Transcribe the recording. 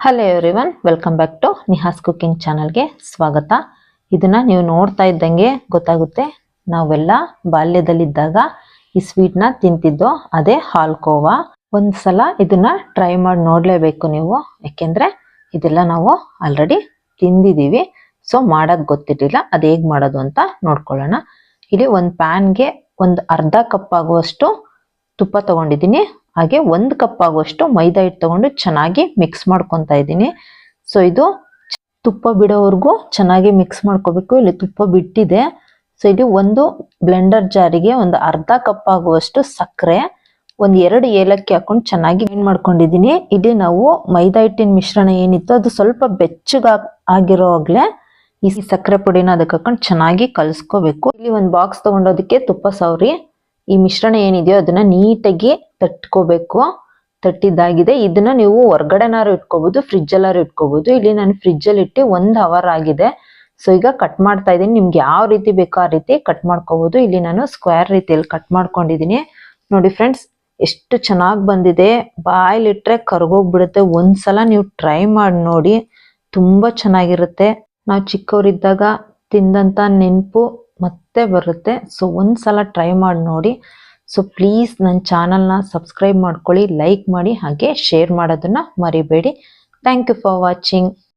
Hello everyone welcome back to Niha's cooking ಚಾನಲ್ಗೆ ಸ್ವಾಗತ. ಇದನ್ನ ನೀವು ನೋಡ್ತಾ ಇದ್ದಂಗೆ ಗೊತ್ತಾಗುತ್ತೆ. ನಾವೆಲ್ಲ ಬಾಲ್ಯದಲ್ಲಿದ್ದಾಗ ಈ ಸ್ವೀಟ್ನ ತಿಂತಿದ್ದೋ ಅದೇ ಹಾಲ್ಕೋವಾ ಒಂದ್ಸಲ ಇದನ್ನ ಟ್ರೈ ಮಾಡಿ ನೋಡ್ಲೇಬೇಕು ನೀವು, ಯಾಕೆಂದ್ರೆ ಇದೆಲ್ಲ ನಾವು ಆಲ್ರೆಡಿ ತಿಂದಿದ್ದೀವಿ. ಸೊ ಮಾಡಕ್ ಗೊತ್ತಿರಲಿಲ್ಲ, ಅದು ಹೇಗ್ ಮಾಡೋದು ಅಂತ ನೋಡ್ಕೊಳ್ಳೋಣ. ಇಲ್ಲಿ ಒಂದು ಪ್ಯಾನ್ಗೆ ಒಂದು ಅರ್ಧ ಕಪ್ ಆಗುವಷ್ಟು ತುಪ್ಪ ತಗೊಂಡಿದ್ದೀನಿ. ಹಾಗೆ ಒಂದು ಕಪ್ ಆಗುವಷ್ಟು ಮೈದಾ ಹಿಟ್ಟು ತಗೊಂಡು ಚೆನ್ನಾಗಿ ಮಿಕ್ಸ್ ಮಾಡ್ಕೊತಾ ಇದ್ದೀನಿ. ಸೊ ಇದು ತುಪ್ಪ ಬಿಡೋವರೆಗೂ ಚೆನ್ನಾಗಿ ಮಿಕ್ಸ್ ಮಾಡ್ಕೋಬೇಕು. ಇಲ್ಲಿ ತುಪ್ಪ ಬಿಟ್ಟಿದೆ. ಸೊ ಇಲ್ಲಿ ಒಂದು ಬ್ಲೆಂಡರ್ ಜಾರಿಗೆ ಒಂದು ಅರ್ಧ ಕಪ್ ಆಗುವಷ್ಟು ಸಕ್ಕರೆ, ಒಂದು ಎರಡು ಏಲಕ್ಕಿ ಹಾಕೊಂಡು ಚೆನ್ನಾಗಿ ಗ್ರೈಂಡ್ ಮಾಡ್ಕೊಂಡಿದ್ದೀನಿ. ಇಲ್ಲಿ ನಾವು ಮೈದಾ ಹಿಟ್ಟಿನ ಮಿಶ್ರಣ ಏನಿತ್ತು ಅದು ಸ್ವಲ್ಪ ಬೆಚ್ಚಗ ಆಗಿರೋವಾಗ್ಲೇ ಈ ಸಕ್ಕರೆ ಪುಡಿನ ಅದಕ್ಕೆ ಹಾಕೊಂಡು ಚೆನ್ನಾಗಿ ಕಲಿಸ್ಕೋಬೇಕು. ಇಲ್ಲಿ ಒಂದು ಬಾಕ್ಸ್ ತಗೊಂಡೋದಕ್ಕೆ ತುಪ್ಪ ಸವರಿ. ಈ ಮಿಶ್ರಣ ಏನಿದೆಯೋ ಅದನ್ನ ನೀಟಾಗಿ ತಟ್ಕೋಬೇಕು. ತಟ್ಟಿದ್ದಾಗಿದೆ. ಇದನ್ನ ನೀವು ಹೊರ್ಗಡೆನಾರು ಇಟ್ಕೋಬಹುದು ಫ್ರಿಜ್ ಎಲ್ಲಾರು ಇಟ್ಕೋಬಹುದು ಇಲ್ಲಿ ನಾನು ಫ್ರಿಜ್ ಅಲ್ಲಿ ಇಟ್ಟು ಒಂದ್ ಅವರ್ ಆಗಿದೆ. ಸೊ ಈಗ ಕಟ್ ಮಾಡ್ತಾ ಇದ್ದೀನಿ. ನಿಮ್ಗೆ ಯಾವ ರೀತಿ ಬೇಕೋ ಆ ರೀತಿ ಕಟ್ ಮಾಡ್ಕೋಬಹುದು ಇಲ್ಲಿ ನಾನು ಸ್ಕ್ವೇರ್ ರೀತಿಯಲ್ಲಿ ಕಟ್ ಮಾಡ್ಕೊಂಡಿದ್ದೀನಿ. ನೋಡಿ ಫ್ರೆಂಡ್ಸ್ ಎಷ್ಟು ಚೆನ್ನಾಗಿ ಬಂದಿದೆ. ಬಾಯ್ಲಿಟ್ರೆ ಕರ್ಗೋಗ್ಬಿಡುತ್ತೆ. ಒಂದ್ಸಲ ನೀವು ಟ್ರೈ ಮಾಡಿ ನೋಡಿ. ತುಂಬಾ ಚೆನ್ನಾಗಿರುತ್ತೆ. ನಾವು ಚಿಕ್ಕವರಿದ್ದಾಗ ತಿಂದಂತ ನೆನಪು ಮತ್ತೆ ಬರುತ್ತೆ. ಸೊ ಒಂದ್ಸಲ ಟ್ರೈ ಮಾಡಿ ನೋಡಿ. ಸೊ ಪ್ಲೀಸ್ ನನ್ನ ಚಾನಲ್ನ ಸಬ್ಸ್ಕ್ರೈಬ್ ಮಾಡ್ಕೊಳ್ಳಿ ಲೈಕ್ ಮಾಡಿ, ಹಾಗೆ ಶೇರ್ ಮಾಡೋದನ್ನ ಮರಿಬೇಡಿ. Thank you for watching